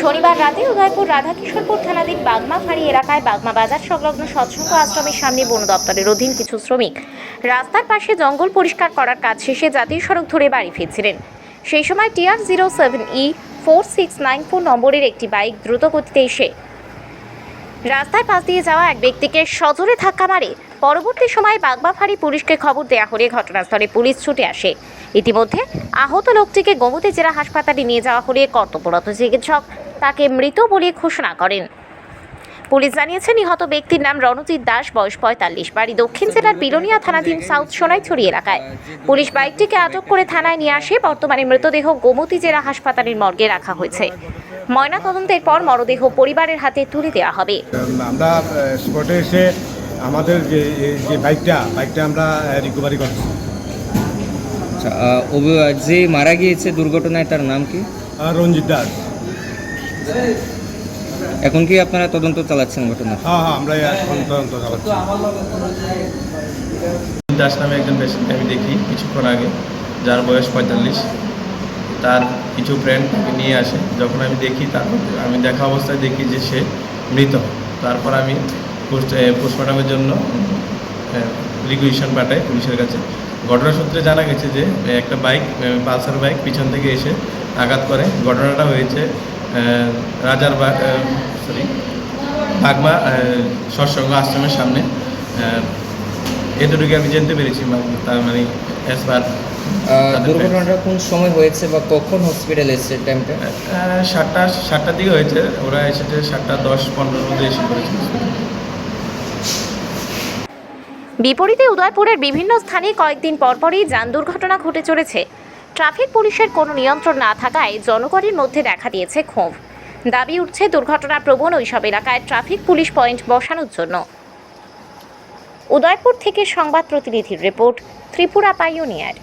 শনিবার রাতে উদয়পুর রাধাকিশোরপুর থানাধীন বাগমা ফাঁড়ি এলাকায় বাগমা বাজার সংলগ্ন সৎসঙ্গ আশ্রমের সামনে বন দপ্তরের অধীন কিছু শ্রমিক রাস্তার পাশে জঙ্গল পরিষ্কার করার কাজ শেষে জাতীয় সড়ক ধরে বাড়ি ফিরছিলেন। সেই সময় TR zero seven E four six nine four নম্বরের একটি বাইক দ্রুত গতিতে এসে রাস্তার পাশ দিয়ে যাওয়া এক ব্যক্তিকে সজোরে ধাক্কা মারে পরবর্তী সময় বাগবাফারি পুলিশকে খবর দেওয়া হলে ঘটনাস্থলে পুলিশ ছুটে আসে। ইতিমধ্যে আহত লোকটিকে গোমতী জেলা হাসপাতালে নিয়ে যাওয়া হলে কর্তব্যরত চিকিৎসক তাকে মৃত বলে ঘোষণা করেন। পুলিশ জানিয়েছে, নিহত ব্যক্তির নাম রণজিৎ দাস, বয়স পঁয়তাল্লিশ, বাড়ি দক্ষিণ জেলার বিলোনিয়া থানাধীন সাউথ সোনাইছড়ি এলাকায়। পুলিশ বাইকটিকে আটক করে থানায় নিয়ে আসে। বর্তমানে মৃতদেহ গোমতী জেলা হাসপাতালের মর্গে রাখা হয়েছে। ময়না তদন্তের পর মরদেহ পরিবারের হাতে তুলে দেওয়া হবে। আমরা স্পটে এসে আমাদের যে যে বাইকটা বাইকটা আমরা রিকভারি করছি। আচ্ছা অভি- যে মারা গিয়েছে দুর্ঘটনায় তার নাম কি? রঞ্জিত দাস। এখন কি আপনারা তদন্ত চালাচ্ছেন ঘটনা? হ্যাঁ হ্যাঁ আমরা এখন তদন্ত চালাচ্ছি। দাস নামে একজন পেশেন্ট আমি দেখি কিছুক্ষণ আগে যার বয়স পঁয়তাল্লিশ। তার কিছু ফ্রেন্ড তাকে নিয়ে আসে। যখন আমি দেখি তারপর আমি দেখা অবস্থায় দেখি যে সে মৃত। তারপর আমি পোস্টমর্টমের জন্য রিকুইশন পাঠায় পুলিশের কাছে। ঘটনা সূত্রে জানা গেছে যে একটা বাইক পালসার বাইক পিছন থেকে এসে আঘাত করে। ঘটনাটা হয়েছে রাজার সরি বাগমা সৎসঙ্গ আশ্রমের সামনে। এতটুকু আমি জানতে পেরেছি তার মানে অ্যাজ পার দুর্ঘটনাটা কোন সময় হয়েছে বা কখন হসপিটাল এসেছে টাইমটা সাতটা সাতটার দিকে হয়েছে। ওরা এসেছে সাতটা দশ পনেরোর মধ্যে এসে পড়েছে। বিপরীতে উদয়পুরের বিভিন্ন স্থানে কয়েকদিন পরপরই যান দুর্ঘটনা ঘটে চলেছে। ট্রাফিক পুলিশের কোনো নিয়ন্ত্রণ না থাকায় জনগণের মধ্যে দেখা দিয়েছে ক্ষোভ। দাবি উঠছে দুর্ঘটনা প্রবণ ওইসব এলাকায় ট্রাফিক পুলিশ পয়েন্ট বসানোর জন্য। উদয়পুর থেকে সংবাদ প্রতিনিধির রিপোর্ট, ত্রিপুরা পাইওনিয়ার।